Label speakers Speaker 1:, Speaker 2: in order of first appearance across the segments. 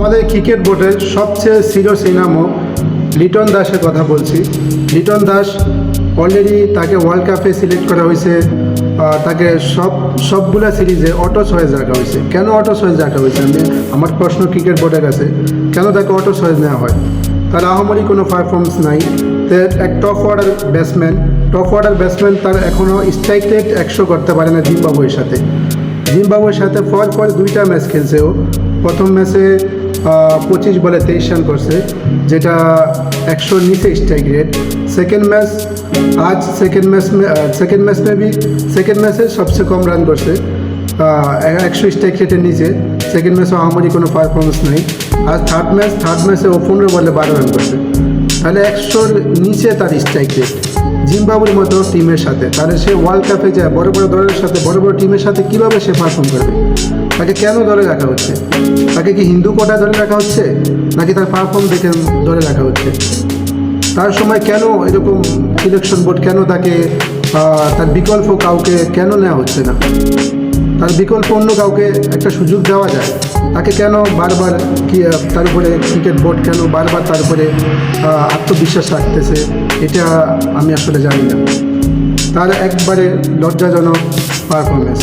Speaker 1: আমাদের ক্রিকেট বোর্ডের সবচেয়ে শিরোসিনামো লিটন দাসের কথা বলছি। লিটন দাস অলরেডি তাকে ওয়ার্ল্ড কাপে সিলেক্ট করা হয়েছে তাকে সব, সবগুলা সিরিজে অটো চয়েস রাখা হয়েছে। কেন অটো চয়েস রাখা হয়েছে? আমি, আমার প্রশ্ন ক্রিকেট বোর্ডের কাছে, কেন তাকে অটো চয়েস নেওয়া হয়? তার আহামরি কোনো পারফরমেন্স নাই। এক top order batsman top order batsman তার এখনও স্ট্রাইক রেট একশো করতে পারে না জিম্বাবুয়ের সাথে। জিম্বাবুয়ের সাথে পর পর দুইটা ম্যাচ খেলছে ও। প্রথম ম্যাচে পঁচিশ বলে তেইশ রান করছে, যেটা একশোর নিচে স্ট্রাইক রেট সেকেন্ড ম্যাচ আজ second match second match maybe second ম্যাচে সবচেয়ে কম রান করছে। একশো স্ট্রাইক রেটের নিচে। সেকেন্ড ম্যাচে আমারই কোনো পারফরমেন্স নেই। আর থার্ড ম্যাচ থার্ড ম্যাচে ও পনেরো বলে বারো রান করছে। তাহলে একশোর নিচে তার স্ট্রাইক রেট জিম্বাবুর মতো টিমের সাথে। তাহলে সে ওয়ার্ল্ড কাপে যায়, বড় বড় দলের সাথে, বড় বড় টিমের সাথে কীভাবে সে পারফর্ম করবে? তাকে কেন দলে রাখা হচ্ছে? তাকে কি হিন্দু কোটা দলে রাখা হচ্ছে? নাকি তার পারফর্ম দেখে দলে রাখা হচ্ছে? তার সময় কেন এরকম সিলেকশন বোর্ড কেন তাকে তার বিকল্প কাউকে কেন নেওয়া হচ্ছে না? তার বিকল্প অন্য কাউকে একটা সুযোগ দেওয়া যায়। তাকে কেন বারবার কি তার উপরে ক্রিকেট বোর্ড কেন বারবার তার উপরে আত্মবিশ্বাস রাখতেছে, এটা আমি আসলে জানি না। তার একবারে লজ্জাজনক পারফরমেন্স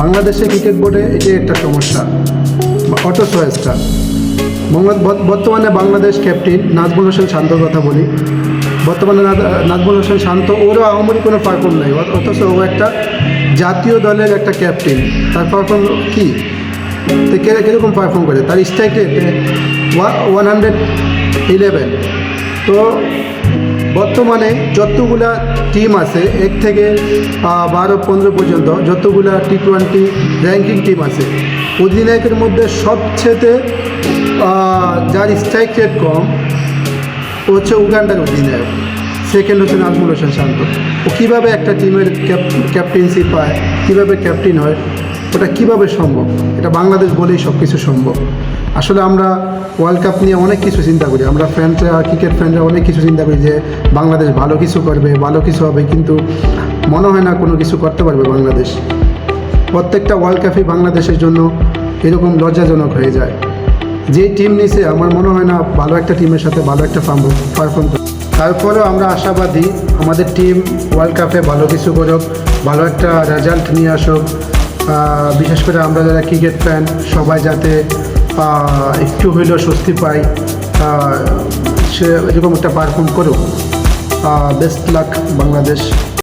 Speaker 1: বাংলাদেশে ক্রিকেট বোর্ডে এটাই একটা সমস্যা অটো চয়েসটা বর্তমানে বাংলাদেশ ক্যাপ্টেন নাজমুল হোসেন শান্তর কথা বলি। বর্তমানে নাজমুল হোসেন শান্ত, ওরও আহামরি কোনো পারফর্ম নেই। অথ- অথচ ও একটা জাতীয় দলের একটা ক্যাপ্টেন। তার পারফর্ম কি? তো কীরকম পারফর্ম করে? তার strike rate one hundred eleven. তো বর্তমানে যতগুলা টিম আছে, এক থেকে বারো, পনেরো পর্যন্ত যতগুলা টি টোয়েন্টি র্যাঙ্কিং টিম আছে, অধিনায়কের মধ্যে সবচেয়ে যার স্ট্রাইক রেট কম ও হচ্ছে উগান্ডার অধিনায়ক। সেকেন্ড হচ্ছে নাজমুল হোসেন শান্ত। ও কীভাবে একটা টিমের ক্যাপ্টেন্সি পায়, কীভাবে ক্যাপ্টেন হয়, ওটা কীভাবে সম্ভব? এটা বাংলাদেশ বলেই সব কিছু সম্ভব। আসলে আমরা ওয়ার্ল্ড কাপ নিয়ে অনেক কিছু চিন্তা করি। আমরা ফ্যানরা ক্রিকেট ফ্যানরা অনেক কিছু চিন্তা করি যে বাংলাদেশ ভালো কিছু করবে, ভালো কিছু হবে, কিন্তু মনে হয় না কোনো কিছু করতে পারবে বাংলাদেশ। প্রত্যেকটা ওয়ার্ল্ড কাপই বাংলাদেশের জন্য এরকম লজ্জাজনক হয়ে যায়। যে টিম নিছে, আমার মনে হয় না ভালো একটা টিমের সাথে ভালো একটা পারফর্ম তারপরেও আমরা আশাবাদী, আমাদের টিম ওয়ার্ল্ড কাপে ভালো কিছু করুক, ভালো একটা রেজাল্ট নিয়ে আসুক। বিশেষ করে আমরা যারা ক্রিকেট ফ্যান সবাই যাতে একটু হইলেও স্বস্তি পাই সে এরকম একটা পারফর্ম করুক। Best luck Bangladesh.